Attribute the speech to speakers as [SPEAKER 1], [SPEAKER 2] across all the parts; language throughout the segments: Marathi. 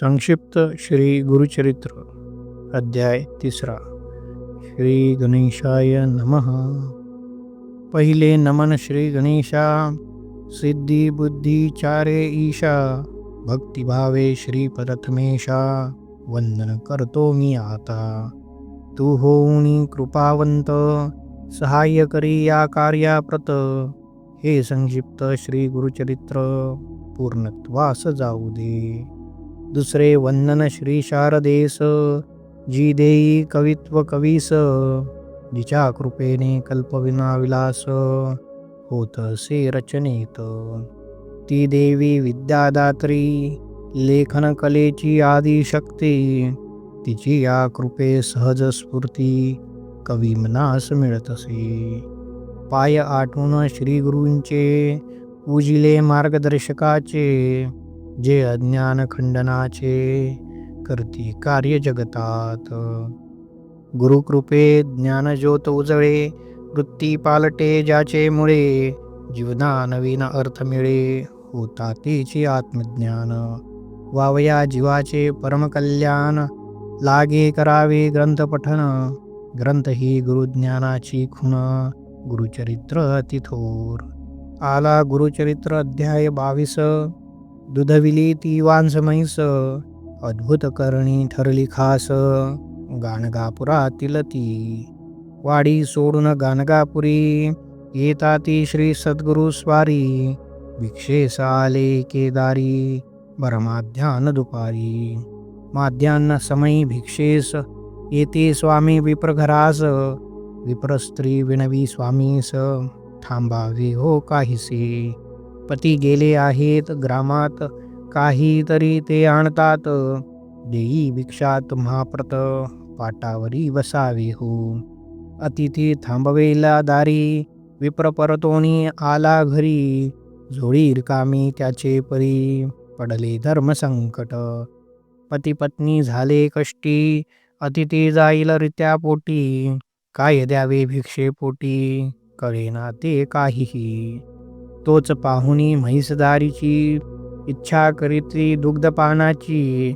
[SPEAKER 1] संक्षिप्त श्री गुरुचरित्र अध्याय तिसरा. श्री गणेशाय नमः. पहिले नमन श्री गणेशा सिद्धी बुद्धी चारे ईशा भक्तिभावे श्री प्रथमेशा वंदन करतो मी आता. तू होऊनी कृपावंत सहाय्य करी या कार्याप्रत. हे संक्षिप्त श्री गुरुचरित्र पूर्णत्वास जाऊ दे. दुसरे वंदन श्री शारदेस जी देई कवित्व कवीस जिच्या कृपेने कल्पविना विलास होत से रचनेत. ती देवी विद्यादात्री लेखन कलेची आदी शक्ती तिची या कृपे सहज स्फूर्ती कवी मनास मिळत असे. पाय आठवून श्री गुरूंचे पूजिले मार्गदर्शकाचे जे अज्ञान खंडनाचे करती कार्य जगतात. गुरुकृपे ज्ञानज्योत उजळे वृत्ती पालटे ज्याचे मुळे जीवना नवीन अर्थ मिळे होता तेची आत्मज्ञान. वावया जीवाचे परमकल्याण लागे करावे ग्रंथपठन. ग्रंथ ही गुरुज्ञानाची खुण गुरुचरित्र अतिथोर. आला गुरुचरित्र अध्याय बावीस. दुधविली ती वांस अद्भुत करणी ठरली खास. गाणगापुरातील ती वाडी सोडून गाणगापुरी. येता ती श्री सद्गुरु स्वारी भिक्षेस आले केदारी बरमाध्यान दुपारी. माध्यान्न समयी भिक्षेस येते स्वामी विप्रघरास विप्रस्त्री विनवी स्वामीस थांबावे हो काहीसे. पती गेले आहेत ग्रामात काहीतरी ते आणतात. देई भिक्षात महाप्रत पाटावरी बसावे हो. अतिथी थांबवेला दारी विप्र परतोनी आला घरी. झोळी रिकामी त्याचे परी पडले धर्मसंकट पती पत्नी झाले कष्टी अतिथी जाईल रित्या पोटी. काय द्यावे भिक्षे पोटी कळेना ते काहीही. तोच पाहुणी म्हैसदारीची इच्छा करीत्री दुग्धपानाची.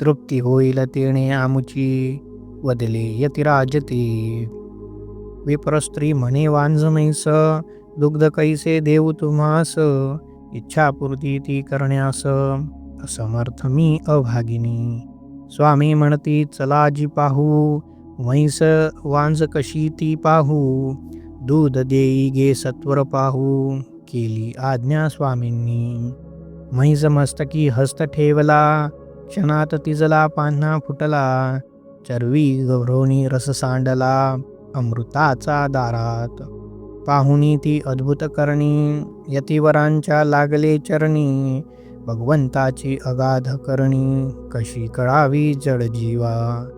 [SPEAKER 1] तृप्ती होईल तेणे आमुची वदले यतिराजती. विप्रस्त्री म्हणे वांज म्हैस दुग्ध कैसे देऊ तुम्हास? इच्छापूर्ती ती करण्यास असमर्थ मी अभागिनी. स्वामी म्हणती चला जी पाहू म्हैस वांज कशी ती पाहू? दूध देई गे सत्वर पाहू. केली. आज्ञा स्वामींनी. म्हैस मस्तकी हस्त ठेवला क्षणात तिजला पान्हा फुटला. चरवी गौरवणी रस सांडला. अमृताचा दारात. पाहुणी ती अद्भुत करणी. यतिवरांच्या लागले चरणी. भगवंताची अगाध करणी. कशी कळावी जडजीवा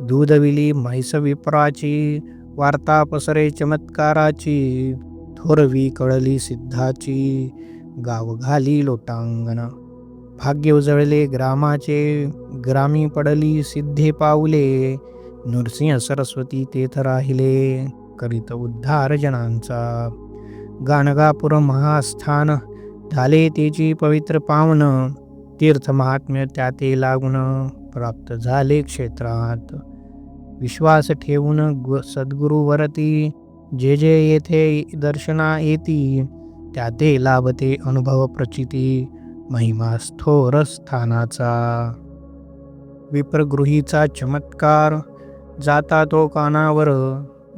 [SPEAKER 1] दूधविली म्हैस विप्राची. वार्ता पसरे चमत्काराची. थोरवी कळली सिद्धाची गाव घाली लोटांगण. भाग्य उजळले ग्रामाचे ग्रामी पडली सिद्धे पावले नृसिंह सरस्वती तेथ राहिले करीत उद्धार जनांचा. गाणगापुर महास्थान झाले तेची पवित्र पावन. तीर्थ महात्म्य त्या ते लागून प्राप्त झाले क्षेत्रात. विश्वास ठेवून गु सद्गुरूवरती जे जे येथे दर्शना येती त्या ते लाभते अनुभव प्रचिती महिमा स्थोर स्थानाचा. विप्रगृहीचा चमत्कार जाता तो कानावर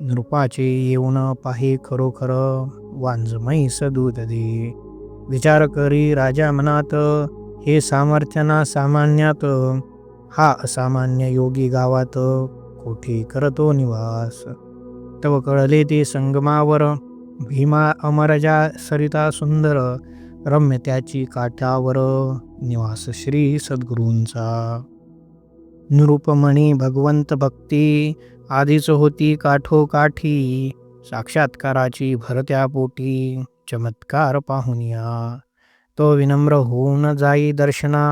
[SPEAKER 1] नृपाचे येऊन पाहे खरोखर वांजमयी दूध दे विचार करी राजा मनात हे सामर्थ्यना सामान्यात हा असामान्य योगी गावात कोठे करतो निवास? तव कळले ते संगमावर भीमा अमरजा सरिता सुंदर रम्य त्याची काठावर निवास श्री सद्गुरूंचा. निरूपमणी भगवंत भक्ती आधीच होती काठोकाठी साक्षात्काराची भरत्या पोटी चमत्कार पाहुनिया तो विनम्र होऊन जाई दर्शना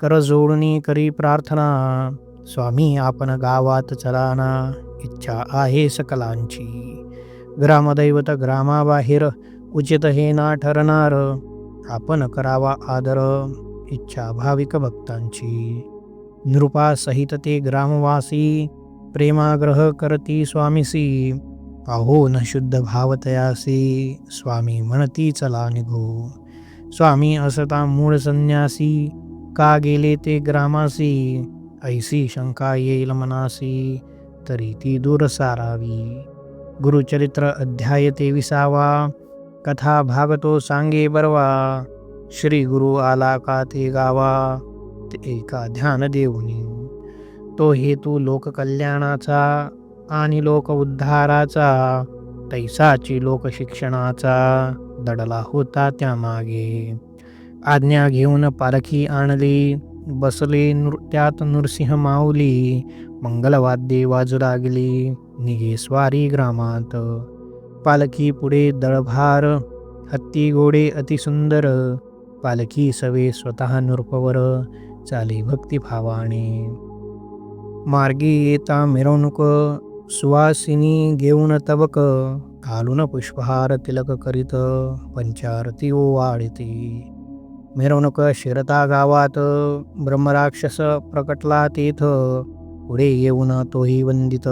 [SPEAKER 1] कर जोडणी करी प्रार्थना स्वामी आपण गावात चलाना. इच्छा आहे सकलांची. ग्रामदैवत ग्रामाबाहेर उचित हे ना ठरणार आपण करावा आदर इच्छा भाविक भक्तांची. नृपासहित ते ग्रामवासी प्रेमाग्रह करती स्वामीसी. अहो न शुद्ध भावतयासी स्वामी म्हणती चला निघो. स्वामी असता मूळ संन्यासी का गेले ते ग्रामासी? ऐसी शंका येईल मनासी. तरी ती दूर सारावी गुरुचरित्र अध्याय तेविसावा. कथा भागतो सांगे बरवा. श्री गुरु आला का ते गावा. ते एका ध्यान देऊनी. तो हेतू लोककल्याणाचा आणि लोक उद्धाराचा तैसाची लोकशिक्षणाचा दडला होता त्यामागे. आज्ञा घेऊन पालखी आणली. बसले नृ त्यात नृसिंह माऊली मंगलवाद्ये वाजू लागली निघे स्वारी ग्रामात. पालखी पुढे दळभार हत्ती घोडे अतिसुंदर पालखी सवे स्वतः नृपवर चाली भक्तिभावाने मार्गी येता मिरवणूक सुवासिनी घेऊन तबक. घालून पुष्पहार तिलक करीत पंचारती ओवाळीती. मिरवणूक शिरता गावात ब्रह्मराक्षस प्रकटला तेथ पुढे येऊन तोही वंदित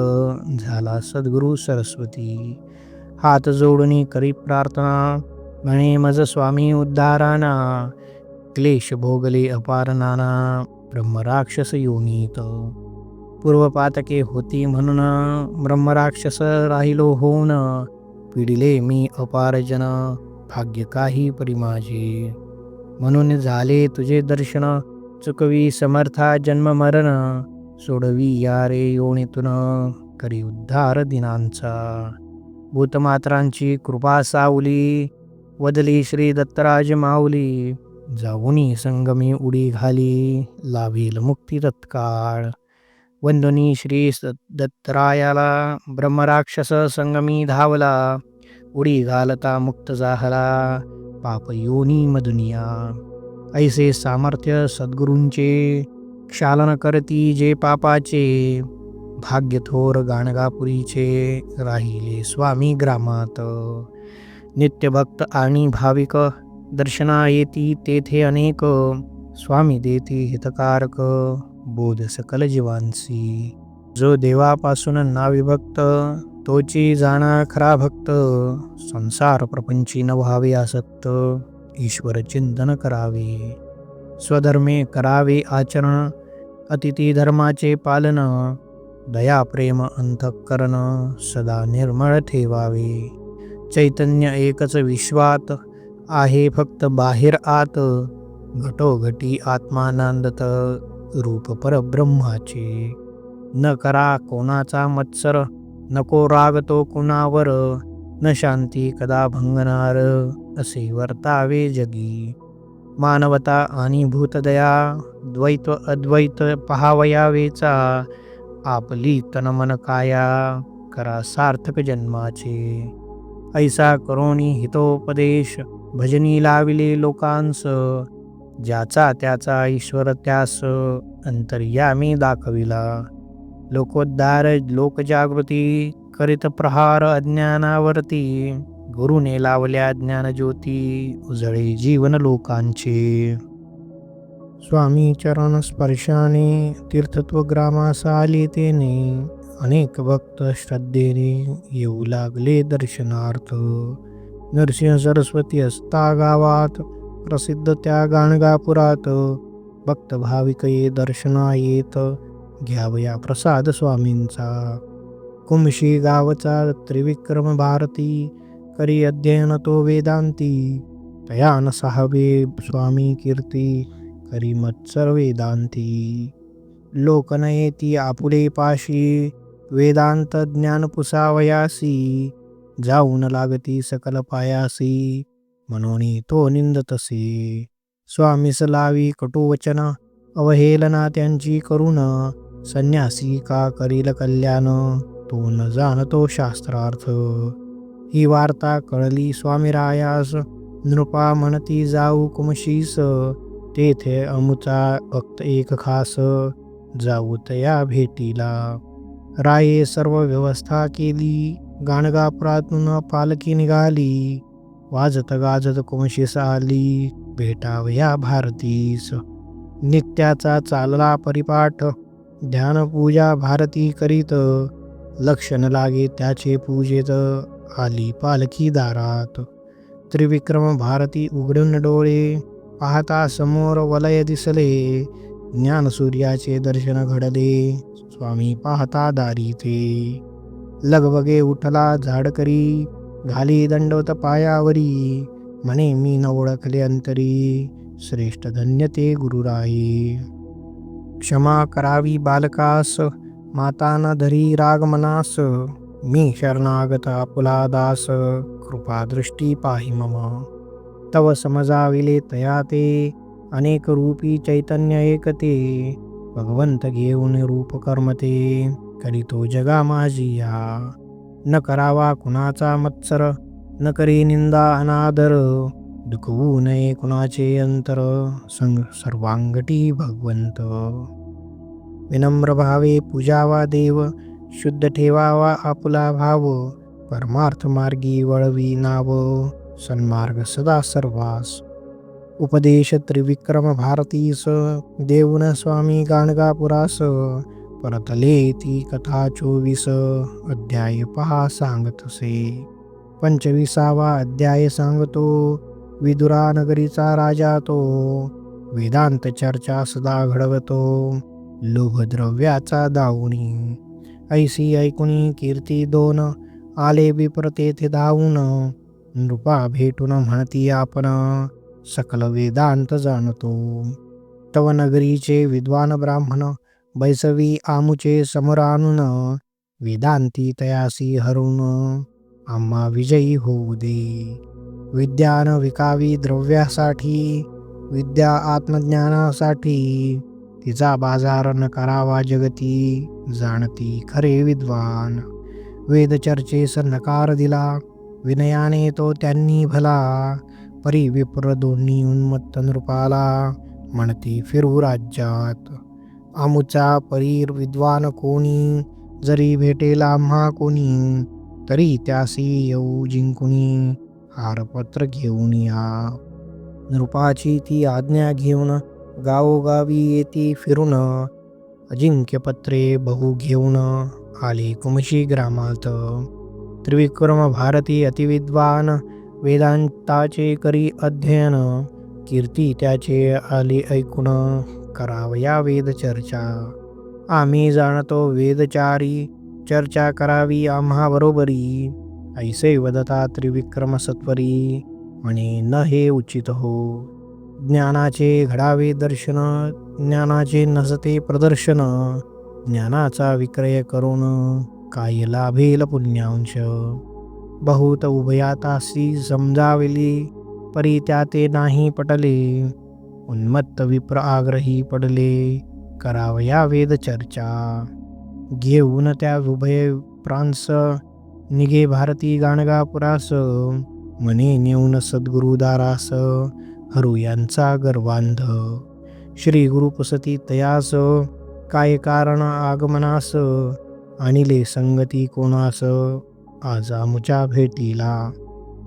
[SPEAKER 1] झाला सद्गुरु सरस्वती. हात जोडून करी प्रार्थना म्हणे मज स्वामी उद्धाराना. क्लेश भोगले अपार नाना ब्रह्मराक्षस योनीत. पूर्वपातके होती म्हणून ब्रह्मराक्षस राहिलो होऊन पिडिले मी अपारजन भाग्य काही परिमाजे म्हणून झाले तुझे दर्शन. चुकवी समर्था जन्म मरण. सोडवी या रे योणीतून करी उद्धार दिनांचा. भूतमात्रांची कृपा सावली. वदली श्री दत्तराज माऊली. जाऊनी संगमी उडी घाली. लाभील मुक्ती तत्काळ. वंदनी श्री दत्तरायाला. ब्रह्मराक्षस संगमी धावला. उडी घालता मुक्त झाला पाप योनी मदुनिया ऐसे सामर्थ्य सद्गुरूंचे क्षालन करती जे पापाचे भाग्य थोर गाणगापुरीचे राहिले स्वामी ग्रामात। नित्यभक्त आणि भाविक दर्शना येती तेथे अनेक स्वामी देती हितकारक बोध सकल जीवांसी। जो देवापासून नाविभक्त तोची जाणा खरा भक्त संसार प्रपंची न व्हावे आसक्त ईश्वर चिंतन करावे. स्वधर्मे करावे आचरण अतिथी धर्माचे पालन दया प्रेम अंतःकरण सदा निर्मळ ठेवावे. चैतन्य एकच विश्वात आहे फक्त बाहेर आत घटोघटी आत्मानंदत रूप परब्रह्माचे. न करा कोणाचा मत्सर नको राग तो कुणावर न शांती कदा भंगणार असे वर्तावे जगी. मानवता आणि भूतदया द्वैत अद्वैत पहावयावेचा आपली तनमन काया करा सार्थक जन्माचे. ऐसा करोनी हितोपदेश भजनी लाविले लोकांस ज्याचा त्याचा ईश्वर त्यास अंतर्यामी दाखविला. लोकोद्धार लोकजागृती करीत प्रहार अज्ञानावरती. गुरुने लावल्या ज्ञानज्योती उजळे जीवन लोकांचे. स्वामी चरण स्पर्शाने तीर्थत्व ग्रामास आले तेने अनेक भक्त श्रद्धेने येऊ लागले दर्शनार्थ. नरसिंह सरस्वती असता गावात प्रसिद्ध त्या गाणगापुरात. भक्त भाविक ये दर्शना येत घ्यावया. प्रसाद स्वामींचा. कुमशी गावचा त्रिविक्रम भारती. करी अध्ययन तो वेदांती. तयान साहबे स्वामी कीर्ती. करी मत्सर वेदांती. लोकनयेती आपुले पाशी. वेदांत ज्ञान पुसावयासी. जाऊन लागती सकल पायासी. म्हणून तो निंदतसे स्वामीस लावी कटुवचन. अवहेलना त्यांची करुणा. संन्यासी का करील कल्याण? तो न जाणतो शास्त्रार्थ. ही वार्ता कळली स्वामीरायास नृपा म्हणती जाऊ कुमशीस. तेथे अमुचा भक्त एक खास. जाऊ तया भेटीला. राये सर्व व्यवस्था केली. गाणगापुरातून पालखी निघाली. वाजत गाजत कुमशीस आली. भेटावया भारतीस. नित्याचा चालला परिपाठ. ध्यानपूजा भारती करीत लक्षण लागे त्याचे पूजेत आली पालखी दारात. त्रिविक्रम भारती उघडून डोळे पाहता समोर वलय दिसले. ज्ञानसूर्याचे दर्शन घडले स्वामी पाहता दारी ते. लगबगे उठला झाडकरी घाली दंडवत पायावरी. म्हणे मी न ओळखले अंतरी श्रेष्ठ धन्य ते गुरुराई क्षमा करावी बालकास माता न धरी राग मनास मी शरणागत पुलादास कृपादृष्टी पाहि मम. तव समजाविले तया ते अनेक रूपी चैतन्य एकते भगवंत घेऊन रूप कर्मते करीतो जगा माझी या. न करावा कुणाचा मत्सर न करी निंदा अनादर दुखवू नये कुणाचे अंतर? संग सर्वांगटी भगवंत। विनम्र भावे पूजावा देव शुद्ध ठेवावा आपुला भाव परमार्थ मार्गी वळवी नाव सन्मार्ग सदा सर्वास। उपदेश त्रिविक्रम भारतीस देऊन स्वामी गाणगापुरास परतले ती कथा चोवीस अध्याय पहा सांगतसे। पंचवीसावा अध्याय सांगतो विदुरानगरीचा राजा तो. वेदांत चर्चा सदा घडवतो. लोभद्रव्याचा दावणी ऐसी ऐकुणी कीर्ती दोन. आले विपर तेथे धावून नृपा भेटून म्हणती आपण. सकल वेदांत जाणतो. तव नगरीचे विद्वान ब्राह्मण. बैसवी आमुचे समोर आणून. वेदांती तयासी हरून. आम्हा विजयी होऊ दे. विद्यानं विकावी द्रव्यासाठी विद्या आत्मज्ञानासाठी तिचा बाजार न करावा जगती जाणती खरे विद्वान. वेदचर्चेस नकार दिला विनयाने तो त्यांनी भला परी विप्र दोन्ही उन्मत्त नृपाला म्हणती फिरू राज्यात. आमुचा परी विद्वान कोणी जरी भेटेल आम्हा कोणी तरी त्यासी येऊ जिंकुणी हारपत्र घेऊन या. नृपाची ती आज्ञा घेऊन गावोगावी येती फिरून. अजिंक्यपत्रे बहु घेऊन आले कुमशी ग्रामात. त्रिविक्रम भारती अतिविद्वान वेदांताचे करी अध्ययन. कीर्ती त्याचे आले ऐकून करावया वेदचर्चा आम्ही जाणतो वेदचारी चर्चा करावी आम्हा बरोबरी. ऐसे वदता त्रिविक्रम सत्वरी म्हणे न हे उचित हो. ज्ञानाचे घडावे दर्शन ज्ञानाचे नसते प्रदर्शन ज्ञानाचा विक्रय करून काय लाभेल पुण्यांश बहुत उभयातासी समजाविली परी त्या ते नाही पटले. उन्मत्त विप्र आग्रही पडले करावया वेद चर्चा. घेऊन त्या उभय प्रांस निघे भारती गाणगापुरास मने नेऊन सद्गुरुदारास हरू यांचा गर्वांध। श्री गुरुपसती तयास काय कारण आगमनास आणिले संगती कोणास आजामुच्या भेटीला।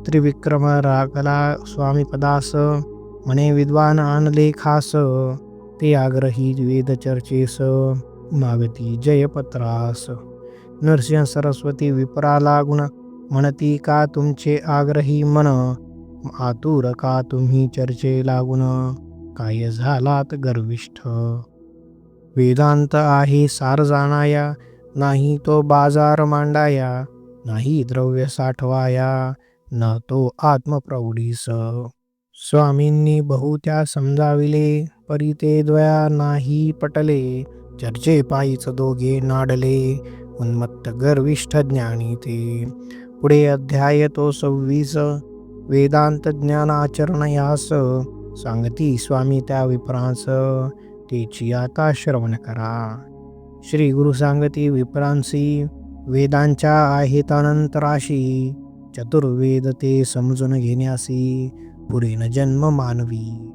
[SPEAKER 1] त्रिविक्रम रागला स्वामीपदास मने विद्वान आणले खास ते आग्रही वेदचर्चेस मागती जयपत्रास। नरसिंह सरस्वती विपरा लागून म्हणती का तुमचे आग्रही मन आतुर का तुम्ही चर्चे लागून काय झालात गर्विष्ठ? वेदांत आहे सार जाणाया नाही तो बाजार मांडाया नाही द्रव्य साठवाया न तो आत्मप्रौढीस. स्वामींनी बहुत्या समजाविले परी ते द्वया नाही पटले चर्चे पायीच दोघे नाडले. उन्मत्त गर्विष्ठ ज्ञानी ते. पुढे अध्याय तो सव्वीस. वेदांत ज्ञानाचरण यास. सांगती स्वामी त्या विप्रांस. तेची आता श्रवण करा. श्री गुरु सांगती विप्रांसी. वेदांच्या आहेत अनंतराशी चतुर्वेद ते समजून घेण्यासी. पुरेन जन्म मानवी.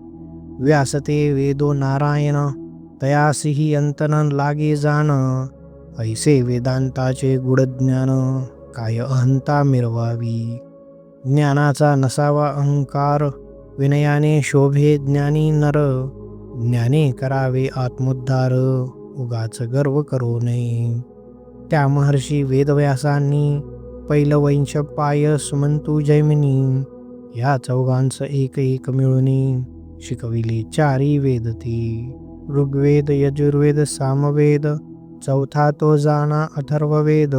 [SPEAKER 1] व्यासते वेदो नारायण. तयासिही अंतन लागे जाण ऐसे वेदांताचे गुढज्ञान काय अहंता मिरवावी। ज्ञानाचा नसावा अहंकार विनयाने शोभे ज्ञानी नर। ज्ञाने करावे आत्मोद्धार उगाच गर्व करू नये। त्या महर्षी वेदव्यासांनी पैलवंश पाय सुमंतू जैमिनी या चौघांचं एक एक मिळून शिकविले चारी वेदती ऋग्वेद यजुर्वेद सामवेद चौथा तो जाणा अथर्ववेद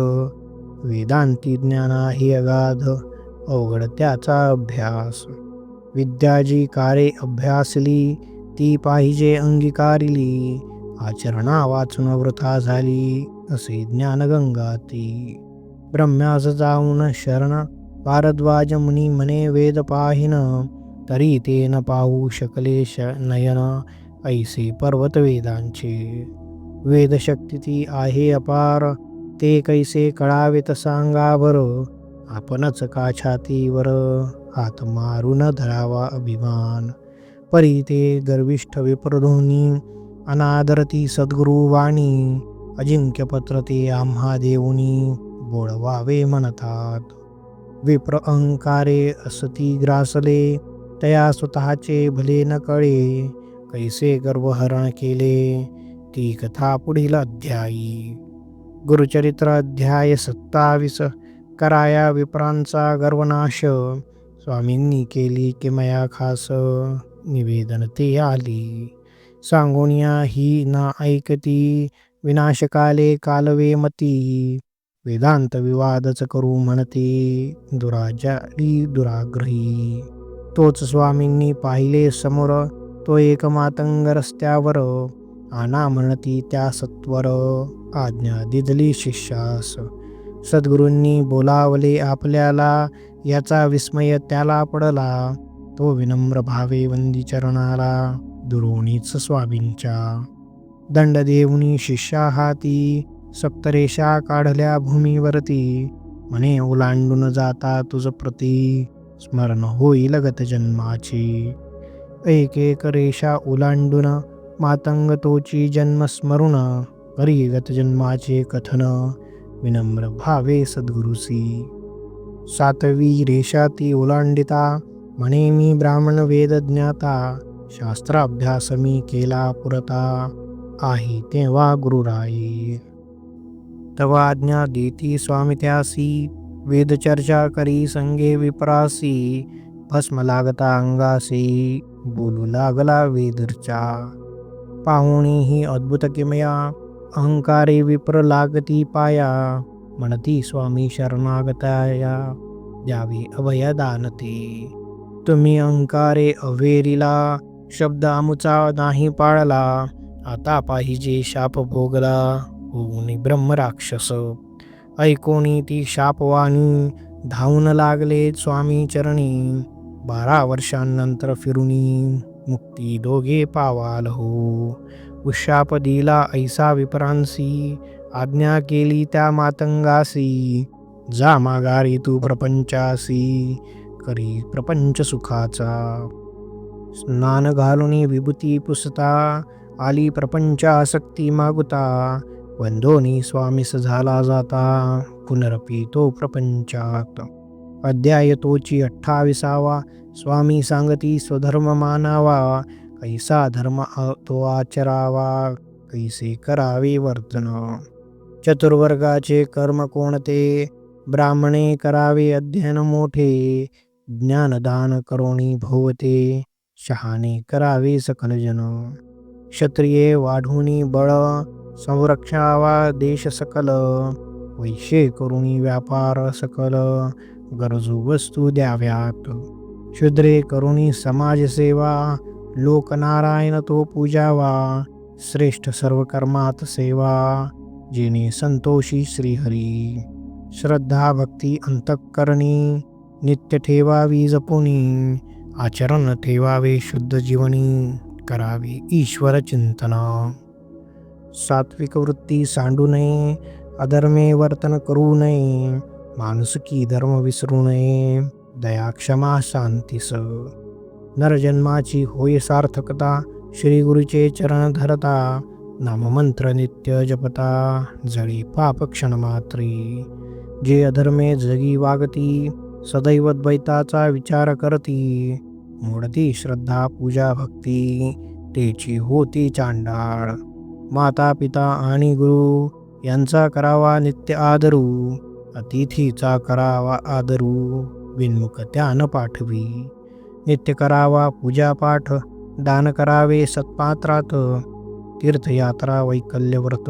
[SPEAKER 1] वेदांती ज्ञाना ही अगाध अवघड त्याचा अभ्यास. विद्या जी कारे अभ्यासली ती पाहिजे अंगीकारिली आचरणा वाचून वृथा झाली असे ज्ञानगंगा ती. ब्रह्म्यास जाऊन शरण भारद्वाज मुनी मने वेद पाहिन तरी ते न पाहू शकले श नयन. ऐसे पर्वत वेदांचे वेदशक्ती ती आहे अपार. ते कैसे कळावेत सांगा बरं आपणच का छातीवर हात मारून धरावा अभिमान. परी ते गर्विष्ठ विप्रधोनी अनादरती सद्गुरु वाणी अजिंक्यपत्र ते आम्हा देऊनी बोळवावे म्हणतात. विप्र अहंकारे असती ग्रासले तया स्वतःचे भले न कळे कैसे गर्वहरण केले ती कथा पुढील अध्यायी. गुरुचरित्र अध्याय सत्तावीस. कराया विप्रांचा गर्वनाश. स्वामींनी केली किमया खास. निवेदन ते आली. सांगोनिया ही ना ऐकती. विनाशकाले कालवे मती. वेदांत विवादच करू म्हणते. दुराजाली दुराग्रही. तोच स्वामींनी पाहिले समोर. तो एक मातंग रस्त्यावर आना म्हणती त्या सत्वर आज्ञा दिदली शिष्यास. सद्गुरूंनी बोलावले आपल्याला याचा विस्मय त्याला पडला. तो विनम्र भावे वंदी चरणाला दुरोणीच स्वामींच्या. दंड देऊनी शिष्या हाती सप्तरेषा काढल्या भूमीवरती. म्हणे ओलांडून जाता तुझ प्रती स्मरण होईल गत जन्माची. एक एक रेषा ओलांडून मातंग तोची जन्म स्मरुण करी गत जन्माचे कथन विनम्र भावे सद्गुरुसी। सातवी रेषा ती ओलांडिता म्हणे मी ब्राह्मण वेद ज्ञाता शास्त्राभ्यास मी केला पुरता आहे तेव्हा गुरुराई। तवा आज्ञा देती स्वामी त्यासी वेदचर्चा करी संगे विपरासी भस्म लागता अंगासी। बोलू लागला वेदरचा पाहुणी ही अद्भुत किमया अहंकारे विप्र लागती पाया म्हणती स्वामी शरणागताया द्यावी अभयदानते तुम्ही अहंकारे अवेरीला शब्द आमुचा नाही पाळला आता पाहिजे शाप भोगला होऊन ब्रह्मराक्षस ऐकोणी ती शापवाणी धावून लागले स्वामी चरणी बारा वर्षांनंतर फिरुनी मुक्ती दोघे पावाल हो. उशाप दिला ऐसा विपरांसी आज्ञा केली त्या मातंगासी. जा माघारी तू प्रपंचासी करी प्रपंच सुखाचा. स्नान घालून विभूती पुसता आली प्रपंच आसक्ती मागुता. वंदोनी स्वामीस झाला जाता पुनरपी तो प्रपंचात. अध्याय तोची अठ्ठावीसावा. स्वामी सांगती स्वधर्म मानावा कैसा धर्म तो आचरावा कैसे करावे वर्तन? चतुर्वर्गाचे कर्म कोणते? ब्राह्मणे करावे अध्ययन मोठे ज्ञानदान करोणी भोवते शहाणे करावे सकलजन. क्षत्रिये वाढूनी बळ संरक्षावा देश सकल वैश्ये करुणी व्यापार सकल गरजू वस्तू द्याव्यात. शूद्रे करुणी समाजसेवा लोकनारायण तो पूजावा श्रेष्ठ सर्व कर्मात सेवा जिने संतोषी श्रीहरी. श्रद्धा भक्ती अंतःकरणी नित्य ठेवावी जपुनी आचरण ठेवावे शुद्ध जीवनी करावे ईश्वर चिंतना. सात्विक वृत्ती सांडू नये अधर्मे वर्तन करू नये माणुसकी धर्म विसरू नये दया क्षमा शांतीस नरजन्माची होय सार्थकता श्री गुरुचे चरण धरता नाममंत्र नित्य जपता जळी पाप क्षणमात्री। जे अधर्मे जगी वागती सदैव द्वैताचा विचार करती मोडती श्रद्धा पूजा भक्ती तेची होती चांडाळ। माता पिता आणि गुरु यांचा करावा नित्य आदरू। अतिथीचा करावा आदरू. विनमुख त्यान पाठवी. नित्य करावा पूजापाठ दान करावे सत्पात्रात. तीर्थयात्रा वैकल्यव्रत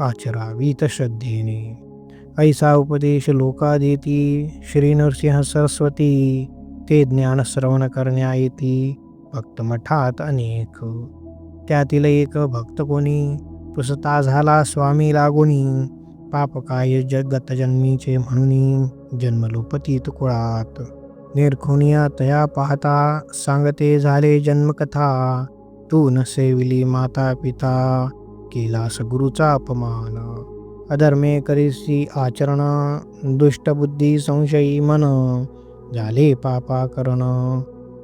[SPEAKER 1] आचरावीत श्रद्धेने. ऐसा उपदेश लोका देती श्री नरसिंह सरस्वती. ते ज्ञान श्रवण करण्या येती भक्तमठात अनेक. त्यातील एक भक्त कोणी पुसता झाला स्वामी लागोनी. पाप काय जगत जन्मीचे म्हणून जन्मलो पतीत कुळात. निरखुनिया तया पाहता सांगते झाले जन्मकथा. तू न सेविली माता पिता केलास गुरुचा अपमान. अधर्मे करीसी आचरण दुष्टबुद्धी संशयी मन. झाले पापा करण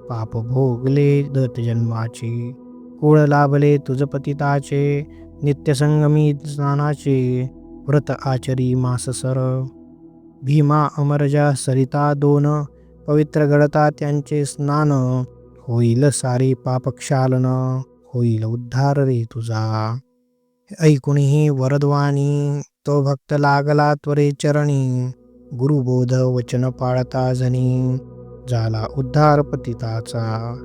[SPEAKER 1] पाप भोगले दत जन्माचे. कुळ लाभले तुझ पतिताचे नित्यसंगमी स्नानाचे. व्रत आचरी माससर. भीमा अमरजा सरिता दोन पवित्र गळता त्यांचे स्नान. होईल सारे पापक्षालन होईल उद्धार रे तुझा. ऐकूनही वरदवाणी तो भक्त लागला त्वरे चरणी. गुरुबोध वचन पाळता जनी झाला उद्धार पतिताचा.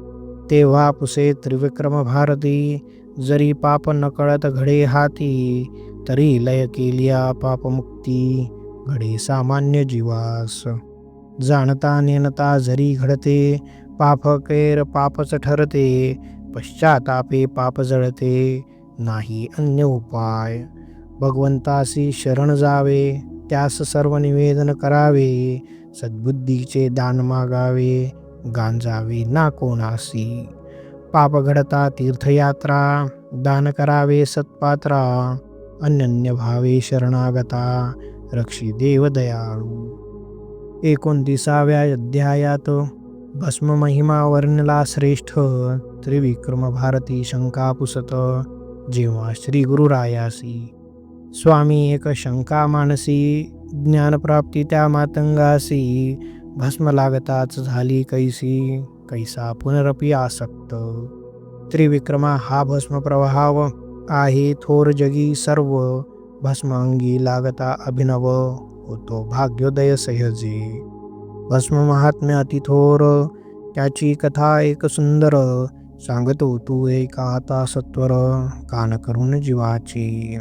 [SPEAKER 1] तेव्हा पुसे त्रिविक्रम भारती जरी पाप नकळत घडे हाती तरी लय केलिया पापमुक्ती घडे सामान्य जीवास. जाणता नेणता जरी घडते पाप कैर पापच ठरते पश्चातापे पाप जळते नाही अन्य उपाय. भगवंतासी शरण जावे त्यास सर्व निवेदन करावे सद्बुद्धीचे दान मागावे गांजावे ना कोणासी. पाप घडता तीर्थयात्रा दान करावे सत्पात्रा अनन्य भावे शरणागता रक्षी देव दयाळू एकोणतीसाव्या अध्यायात भस्म महिमा वर्णला श्रेष्ठ त्रिविक्रम भारती शंका पुसत जेव्हा श्री गुरुरायासी स्वामी एक शंका मानसी ज्ञानप्राप्ती त्या मातंगासी भस्म लागताच झाली कैसी कैसा पुनरपी आसक्त। त्रिविक्रमा हा भस्म प्रभाव आहे थोर जगी सर्व भस्मांगी लागता अभिनव होतो भाग्योदय सहजे. भस्म महात्म्य अतिथोर त्याची कथा एक सुंदर सांगतो तू एका आता सत्वर कान करून जीवाची.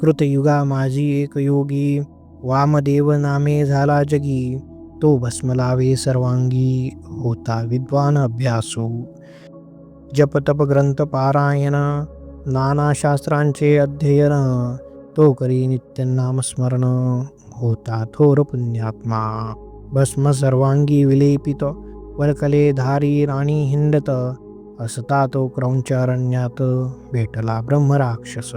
[SPEAKER 1] कृतयुगा माझी एक योगी वामदेव नामे झाला जगी तो भस्म लावे सर्वांगी होता विद्वान अभ्यासू. जप तप ग्रंथ पारायण नाना शास्त्रांचे अध्ययन तो करी नित्यनामस्मरण होता थोर पुण्यात्मा. भस्म सर्वांगी विलेपित वरकले धारी राणी हिंडत असता तो क्रौंचारण्यात भेटला ब्रह्मराक्षस.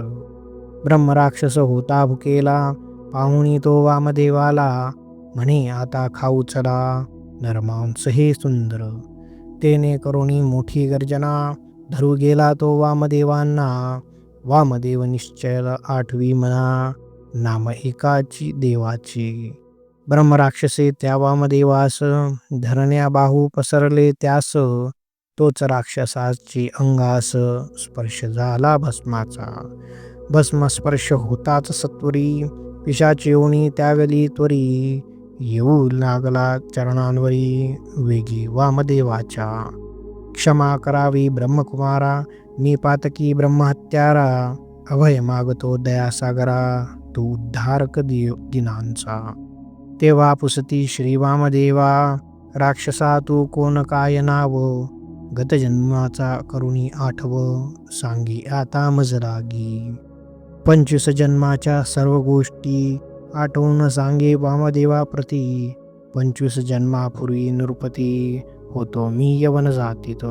[SPEAKER 1] ब्रह्मराक्षस होता भुकेला पाहुणी तो वामदेवाला म्हणे आता खाऊ चला नरमांस हे सुंदर. तेने करुणी मोठी गर्जना धरू गेला तो वामदेवांना वामदेव निश्चय आठवी म्हणा नाम एकाची देवाची. ब्रह्मराक्षसे त्या वामदेवास धरण्या बाहू पसरले त्यास तोच राक्षसाची अंगास स्पर्श झाला भस्माचा. भस्म स्पर्श होताच सत्वरी पिशाची ओणी त्यावेळी त्वरी येऊ लागला चरणांवरी वेगी वामदेवाच्या. क्षमा करावी ब्रह्मकुमारा मी पातकी ब्रह्महत्यारा अभय मागतो दयासागरा तू उद्धारक देव दिनांचा तेव्हा पुसती श्री वामदेवा राक्षसा तू कोण काय नाव गतजन्माचा करुणी आठव सांगी आता मजरागी पंचवीस जन्माच्या सर्व गोष्टी आठवून सांगे वामदेवा प्रती पंचवीस जन्मापूर्वी नृपती होतो मी यवन जातीत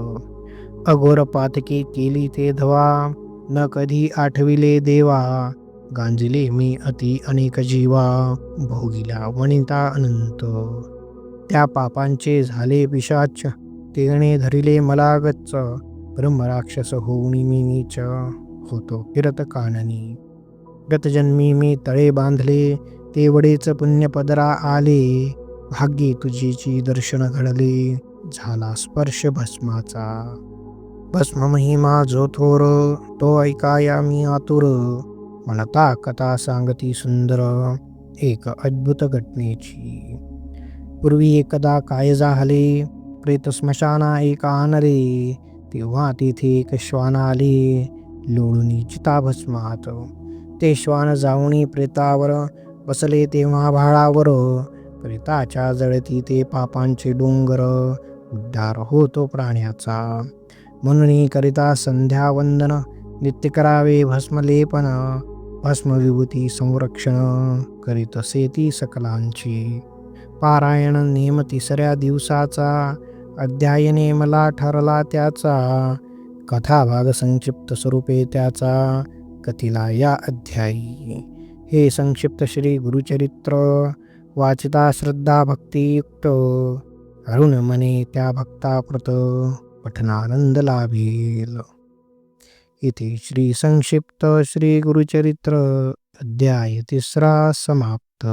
[SPEAKER 1] अघोर पातके केली ते धवा न कधी आठविले देवा। गांजिले मी अति अनेक जीवा भोगिला वनिता अनंत। त्या पापांचे झाले पिशाच तेणे धरिले मला गच्च ब्रह्मराक्षस होऊन मी नीच होतो फिरत काननी। गतजन्मी मी तळे बांधले तेवढेच पुण्यपदरा आले। भाग्ये तुझीची दर्शन घडले। झाला स्पर्श भस्माचा. भस्म महिमा जो थोर तो ऐकाया मी आतुर. म्हणता कथा सांगती सुंदर एक अद्भुत घटनेची. पूर्वी एकदा काय झाले? प्रेत स्मशाना एक आनरे. तेव्हा तिथे एक श्वान आले लोळूनी चिता भस्मात. ते श्वान जाऊनी प्रेतावर बसले तेव्हा भाळावर. प्रेताच्या जळती ते पापांचे डोंगर उद्धार होतो प्राण्याचा. म्हणून करिता संध्यावंदन नित्य करावे भस्मलेपन भस्मविभूती संरक्षण करीत ती सकलांची. पारायण नेम तिसऱ्या दिवसाचा अध्याय नेमला ठरला त्याचा कथाभाग संक्षिप्त स्वरूपे त्याचा कथिला या अध्यायी. हे संक्षिप्त श्री गुरुचरित्र वाचिता श्रद्धा भक्तियुक्त अरुण मने त्या भक्ताप्रत पठनानंद लाभेल. इथे श्री संक्षिप्त श्री गुरुचरित्र अध्याय तिसरा समाप्त.